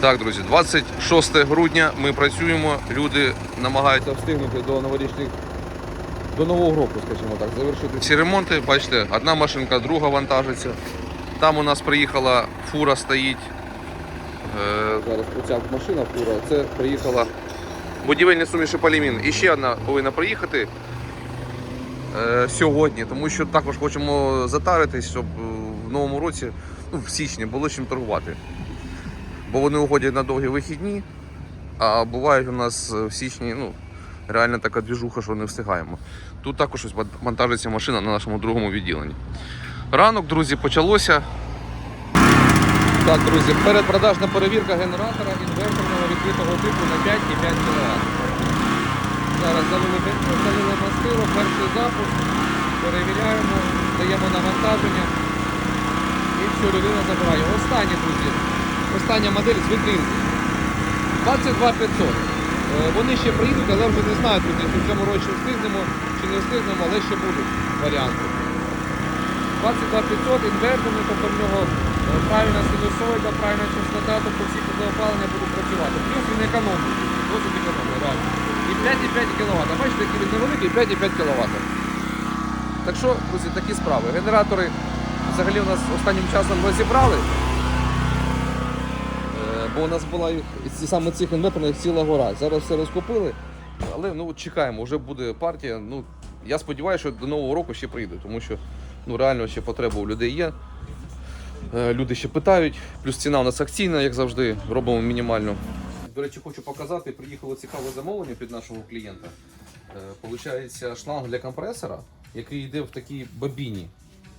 Так, друзі, 26 грудня ми працюємо. Люди намагаються встигнути до новорічних до нового року, скажімо так, завершити ці ремонти. Бачите, одна машинка, друга вантажиться. Там у нас приїхала фура стоїть. Е, зараз оця машина фура. Це приїхала будівельні суміші полімін. І ще одна повинна приїхати е, сьогодні, тому що також хочемо затаритись, щоб е, в новому році, ну, в січні, було чим торгувати. Бо вони уходять на довгі вихідні, а бувають у нас е, в січні, ну, реально така двіжуха, що не встигаємо. Тут також ось вантажиться машина на нашому другому відділенні. Ранок, друзі, почалося. Так, друзі, передпродажна перевірка генератора інверторного відкритого типу на 5 і 5 кВт. Зараз залили залили мастило, перший запуск, перевіряємо, даємо навантаження і все, людина забирає. Останні, друзі, остання модель з вітринки. 22 500. Е, Вони ще приїдуть, але вже не знаю, друзі, в цьому році встигнемо, чи не встигнемо, але ще будуть варіанти. 22 500 інверторний, тобто в нього е, правильна синусоїда, правильна частота, тобто всі опалення будуть працювати. Плюс він економний, досить економний, реально. І 5,5 кВт. Бачите, який він невеликий, 5,5 кВт. Так що, друзі, такі справи. Генератори взагалі у нас останнім часом розібрали. Бо у нас була їх саме цих інверторних ціла гора. Зараз все розкупили. Але ну, чекаємо, вже буде партія. Ну, я сподіваюся, що до Нового року ще прийде, тому що ну, реально ще потреба у людей є. Е, Люди ще питають, плюс ціна у нас акційна, як завжди, робимо мінімальну. До речі, хочу показати, приїхало цікаве замовлення під нашого клієнта. Е, Получається шланг для компресора, який йде в такій бобіні.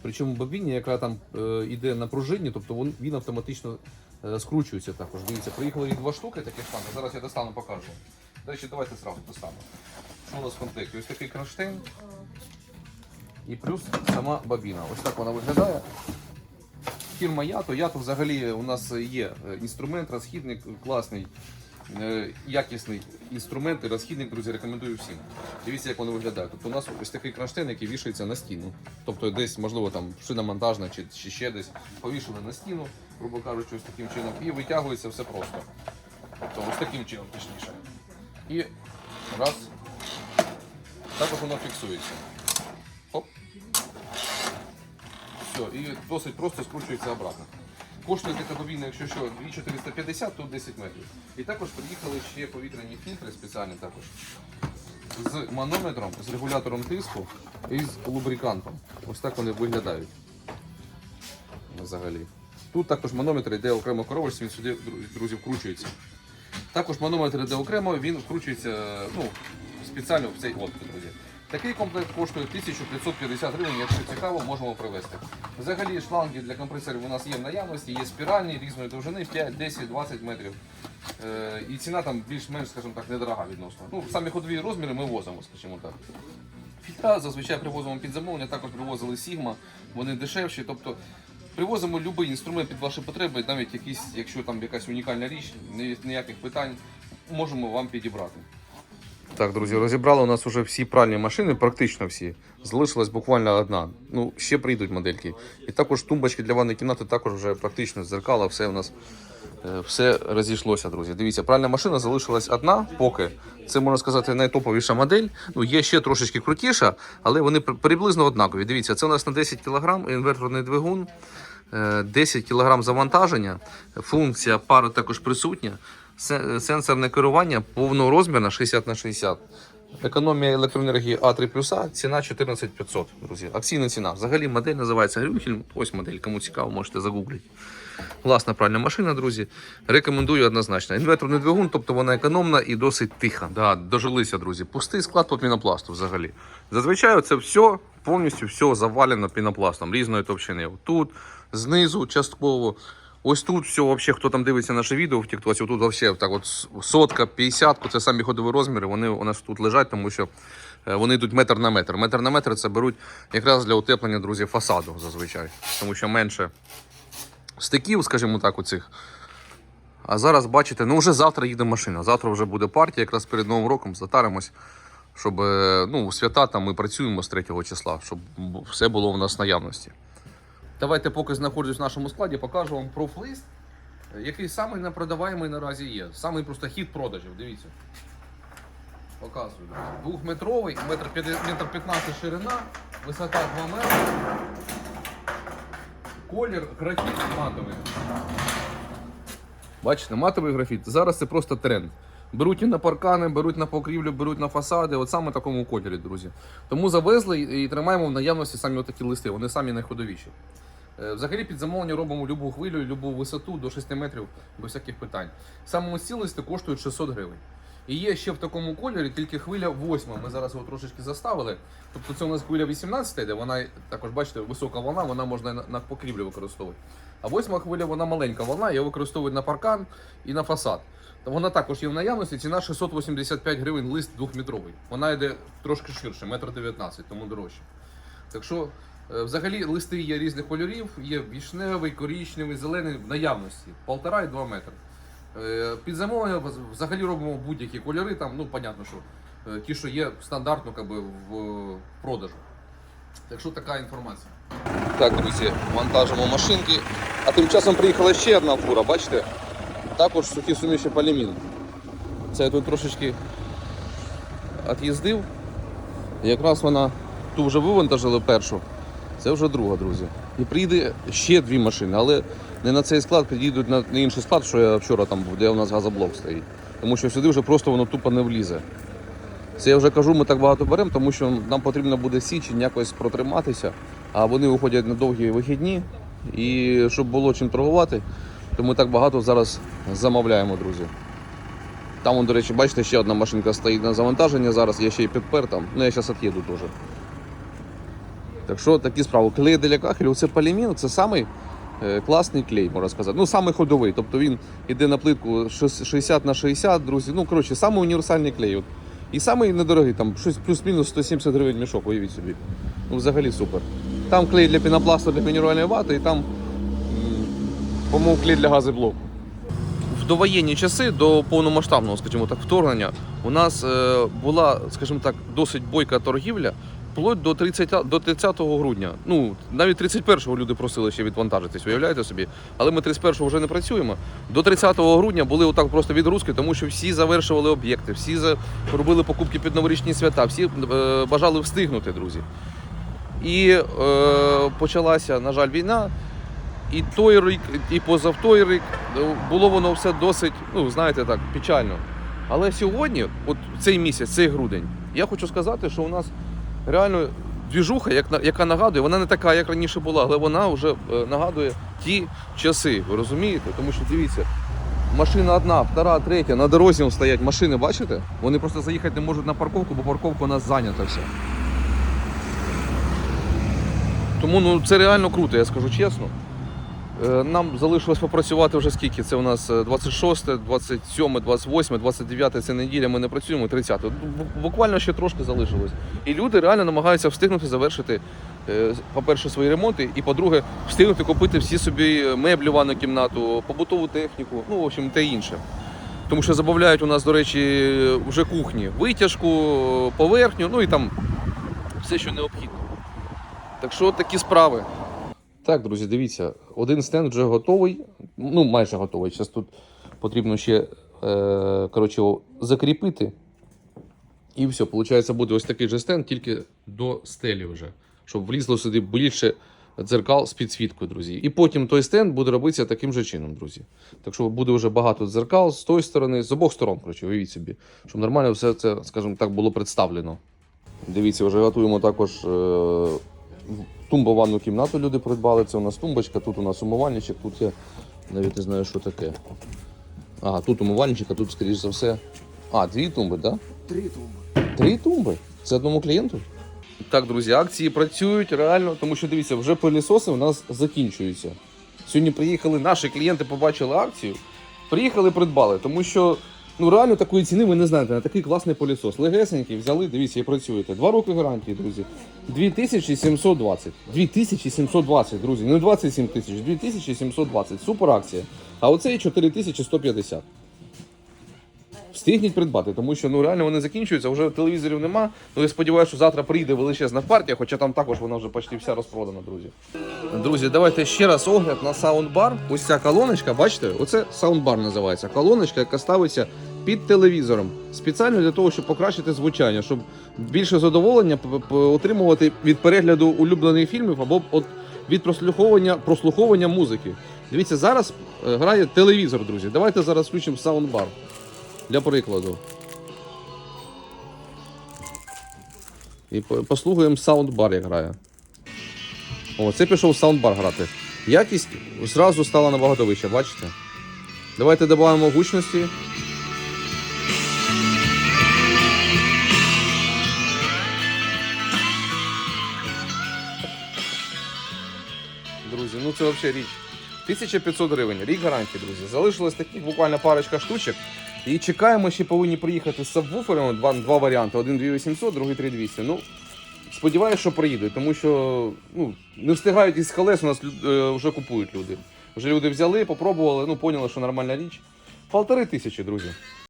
Причому бобіні, яка там е, йде на пружині, тобто він автоматично скручується також. Дивіться, приїхали їх два штуки таких шлангів. Зараз я достану покажу. До речі, давайте зразу достану. Що у нас в комплекті? Ось такий кронштейн і плюс сама бобіна. Ось так вона виглядає. Фірма Ято. Ято взагалі у нас є е, інструмент, розхідник класний, якісний інструмент і розхідник, друзі, рекомендую всім. Дивіться, як воно виглядає. Тобто у нас ось такий кронштейн, який вішається на стіну. Тобто десь, можливо, там шиномонтажна чи, чи ще десь повішали на стіну, грубо кажучи, ось таким чином, і витягується все просто. Тобто ось таким чином точніше. І раз. Також воно фіксується. Оп. Все, і досить просто скручується обратно. Коштує така бобіна, якщо що, 2450, тут 10 метрів. І також приїхали ще повітряні фільтри спеціальні також. З манометром, з регулятором тиску і з лубрикантом. Ось так вони виглядають. Взагалі. Тут також манометр йде окремо коробочці, він сюди, друзі, вкручується. Також манометр йде окремо, він вкручується ну, спеціально в цей отвір, друзі. Такий комплект коштує 1550 гривень, якщо цікаво, можемо привезти. Взагалі шланги для компресорів у нас є в наявності, є спіральні різної довжини 5, 10, 20 метрів. Е, і ціна там більш-менш, скажімо так, недорога відносно. Ну, самі ходові розміри ми возимо, скажімо так. Фільтра зазвичай привозимо під замовлення, також привозили Sigma, вони дешевші. Тобто привозимо будь-який інструмент під ваші потреби, навіть якісь, якщо там якась унікальна річ, ні- ніяких питань, можемо вам підібрати. Так, друзі, розібрали у нас вже всі пральні машини, практично всі. Залишилась буквально одна. Ну, ще прийдуть модельки. І також тумбочки для ванної кімнати, також вже практично зеркала, все у нас е, все розійшлося, друзі. Дивіться, пральна машина залишилась одна, поки. Це можна сказати найтоповіша модель. Ну, є ще трошечки крутіша, але вони приблизно однакові. Дивіться, це у нас на 10 кг інверторний двигун. е, 10 кг завантаження, функція пари також присутня, сенсорне керування повнорозмірне 60 на 60. Економія електроенергії А3 плюса, ціна 14500, друзі. Акційна ціна. Взагалі модель називається Грюхельм. Ось модель, кому цікаво, можете загуглити. Власна пральна машина, друзі. Рекомендую однозначно. Інверторний двигун, тобто вона економна і досить тиха. Да, дожилися, друзі. Пустий склад по пінопласту взагалі. Зазвичай це все повністю все завалено пінопластом різної товщини. Тут, знизу, частково. Ось тут все, вообще, хто там дивиться наше відео в Тіктоці, тут вообще так от сотка, 50, це самі ходові розміри, вони у нас тут лежать, тому що е, вони йдуть метр на метр. Метр на метр це беруть якраз для утеплення, друзі, фасаду зазвичай. Тому що менше стиків, скажімо так, у цих. А зараз бачите, ну вже завтра їде машина. Завтра вже буде партія, якраз перед Новим роком затаримось, щоб е, ну, свята там ми працюємо з 3 числа, щоб все було в нас наявності. Давайте, поки знаходжусь в нашому складі, покажу вам профлист. який самий непродаваємий наразі є. Самий просто хід продажів, дивіться. Показую. друзі. Двохметровий, метр п'яти- метр 15 ширина, висота 2 метри. Колір графіт матовий. Бачите, матовий графіт. Зараз це просто тренд. Беруть і на паркани, беруть на покрівлю, беруть на фасади, от саме в такому кольорі, друзі. Тому завезли і тримаємо в наявності самі такі листи, вони самі найходовіші. Е, Взагалі під замовлення робимо любу хвилю, любу висоту до 6 метрів без всяких питань. Саме ось ці коштують 600 гривень. І є ще в такому кольорі тільки хвиля 8. Ми зараз його трошечки заставили. Тобто це у нас хвиля 18, де вона також, бачите, висока волна, вона можна на, покрівлю використовувати. А восьма хвиля вона маленька волна, її використовують на паркан і на фасад. Вона також є в наявності, ціна 685 гривень лист двохметровий. Вона йде трошки ширше, метр 19, тому дорожче. Так що, взагалі, листи є різних кольорів, є вішневий, корічневий, зелений в наявності, полтора і 2 метри. Е, Під замовлення взагалі робимо будь-які кольори, там, ну, понятно, що е, ті, що є стандартно би, в е, продажу. Так що така інформація. Так, друзі, вантажимо машинки. А тим часом приїхала ще одна фура, бачите? Також сухі суміші полімін. Це я тут трошечки від'їздив. Якраз вона ту вже вивантажили першу. Це вже друга, друзі. І прийде ще дві машини, але не на цей склад, підійдуть на, інший склад, що я вчора там був, де у нас газоблок стоїть. Тому що сюди вже просто воно тупо не влізе. Це я вже кажу, ми так багато беремо, тому що нам потрібно буде січень якось протриматися, а вони уходять на довгі вихідні. І щоб було чим торгувати, то ми так багато зараз замовляємо, друзі. Там, до речі, бачите, ще одна машинка стоїть на завантаження зараз, я ще й підпер там. Ну я зараз від'їду теж. Так що такі справи. Клей для кахелю це полімін, це самий е, класний клей, можна сказати. Ну, самий ходовий. Тобто він йде на плитку 60 на 60, друзі. Ну, коротше, самий універсальний клей. От. І самий недорогий, там щось плюс-мінус 170 гривень мішок, уявіть собі. Ну, взагалі супер. Там клей для пінопласту, для мінеральної вати, і там, по-моєму, клей для газоблоку. В довоєнні часи до повномасштабного, скажімо так, вторгнення у нас е, була, скажімо так, досить бойка торгівля. Вплоть до 30, до 30 грудня. Ну, навіть 31-го люди просили ще відвантажитись, уявляєте собі. Але ми 31-го вже не працюємо. До 30 грудня були отак просто відгрузки, тому що всі завершували об'єкти, всі робили покупки під новорічні свята, всі е, бажали встигнути, друзі. І е, почалася, на жаль, війна. І той рік, і позав той рік е, було воно все досить, ну знаєте так, печально. Але сьогодні, от цей місяць, цей грудень, я хочу сказати, що у нас реально двіжуха, як, яка нагадує, вона не така, як раніше була, але вона вже е, нагадує ті часи. Ви розумієте? Тому що дивіться, машина одна, втора, третя, на дорозі стоять машини, бачите? Вони просто заїхати не можуть на парковку, бо парковка у нас зайнята вся. Тому ну, це реально круто, я скажу чесно. Е, Нам залишилось попрацювати вже скільки? Це у нас е, 26, 27, 28, 29 це неділя, ми не працюємо, 30. Бу- Буквально ще трошки залишилось. І люди реально намагаються встигнути завершити, е, по-перше, свої ремонти, і по-друге, встигнути купити всі собі меблі ванну кімнату, побутову техніку, ну, в общем, те інше. Тому що замовляють у нас, до речі, вже кухні, витяжку, поверхню, ну і там все, що необхідно. Так що такі справи. Так, друзі, дивіться, один стенд вже готовий, ну майже готовий. Зараз тут потрібно ще е, коротше, закріпити. І все, виходить, буде ось такий же стенд, тільки до стелі вже. Щоб влізло сюди більше дзеркал з підсвіткою, друзі. І потім той стенд буде робитися таким же чином, друзі. Так що буде вже багато дзеркал з тої сторони, з обох сторон, коротше, уявіть собі, щоб нормально все це, скажімо так, було представлено. Дивіться, вже готуємо також е, тумбу ванну кімнату люди придбали. Це у нас тумбочка, тут у нас умивальничок, тут я навіть не знаю, що таке. Ага, тут умивальничок, а тут, скоріш за все. А, дві тумби, так? Да? Три тумби. Три тумби? Це одному клієнту? Так, друзі, акції працюють реально, тому що дивіться, вже пилісоси у нас закінчуються. Сьогодні приїхали наші клієнти, побачили акцію, приїхали, придбали, тому що ну реально такої ціни ви не знаєте на такий класний пилісос. Легесенький, взяли, дивіться, і працюєте. Два роки гарантії, друзі. 2720. 2720, друзі. Не 27 тисяч, 2720. Супер акція. А оцей 4150. Встигніть придбати, тому що ну реально вони закінчуються, вже телевізорів нема. Ну я сподіваюся, що завтра прийде величезна партія, хоча там також вона вже почти вся розпродана, друзі. Друзі, давайте ще раз огляд на саундбар. Ось ця колоночка, бачите, оце саундбар називається. Колоночка, яка ставиться під телевізором. Спеціально для того, щоб покращити звучання, щоб більше задоволення отримувати від перегляду улюблених фільмів або від прослуховування, прослуховування музики. Дивіться, зараз е, грає телевізор, друзі. Давайте зараз включимо саундбар. Для прикладу. І по- послухаємо саундбар, як грає. О, це пішов саундбар грати. Якість зразу стала набагато вища, бачите? Давайте додамо гучності. Друзі, ну це взагалі річ. 1500 гривень, рік гарантії, друзі. Залишилось таких буквально парочка штучок. І чекаємо, ще повинні приїхати з сабвуферами. Два, два варіанти: один 2800, другий 3200. Ну, сподіваюся, що приїдуть, тому що ну, не встигають із колес, у нас е, вже купують люди. Вже люди взяли, попробували, ну, поняли, що нормальна річ. Полтори тисячі, друзі.